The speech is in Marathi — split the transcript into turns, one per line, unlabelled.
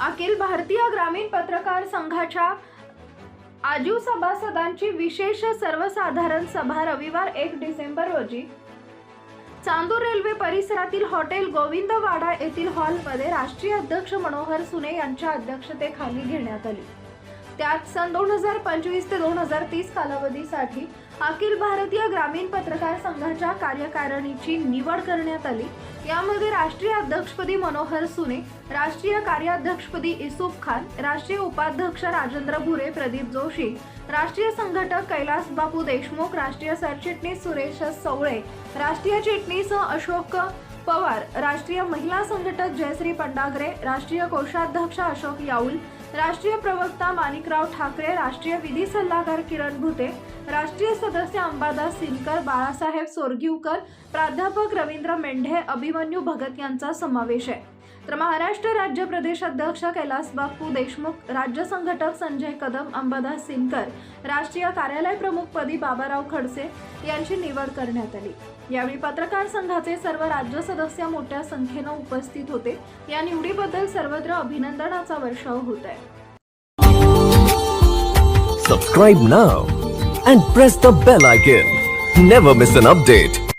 अखिल भारतीय ग्रामीण पत्रकार संघाच्या आजू सभासदांची विशेष सर्वसाधारण सभा रविवार एक डिसेंबर रोजी. चांदूर रेल्वे परिसरातील हॉटेल गोविंदवाडा येथील हॉलमध्ये राष्ट्रीय अध्यक्ष मनोहर सुने यांच्या अध्यक्षतेखाली घेण्यात आली. त्यात सन दोन हजार पंचवीस ते दोन हजार तीस कालावधीसाठी अखिल भारतीय ग्रामीण पत्रकार संघाच्या कार्यकारिणीची निवड करण्यात आली. यामध्ये राष्ट्रीय अध्यक्षपदी मनोहर सुने राष्ट्रीय कार्याध्यक्षपदी इसूफ खान राष्ट्रीय उपाध्यक्ष राजेंद्र भुरे प्रदीप जोशी राष्ट्रीय संघटक कैलास बापू देशमुख राष्ट्रीय सरचिटणीस सुरेश सवळे राष्ट्रीय चिटणीस अशोक पवार राष्ट्रीय महिला संघटक जयश्री पंडागरे राष्ट्रीय कोषाध्यक्ष अशोक याऊल राष्ट्रीय प्रवक्ता माणिकराव ठाकरे राष्ट्रीय विधी सल्लागार किरण भुते राष्ट्रीय सदस्य अंबादास सिनकर बाळासाहेब सोरगिवकर प्राध्यापक रवींद्र मेंढे अभिमन्यू भगत यांचा समावेश आहे. तर महाराष्ट्र राज्य प्रदेश अध्यक्ष कैलास बापू देशमुख राज्य संघटक संजय कदम अंबादास सिनकर राष्ट्रीय कार्यालय प्रमुखपदी बाबाराव खडसे यांची निवड करण्यात आली यावेळी पत्रकार संघाचे सर्व राज्य सदस्य मोठ्या संख्येनं उपस्थित होते या निवडीबद्दल सर्वत्र अभिनंदनाचा वर्षाव होत आहे
Subscribe now and press the bell icon. Never miss an update.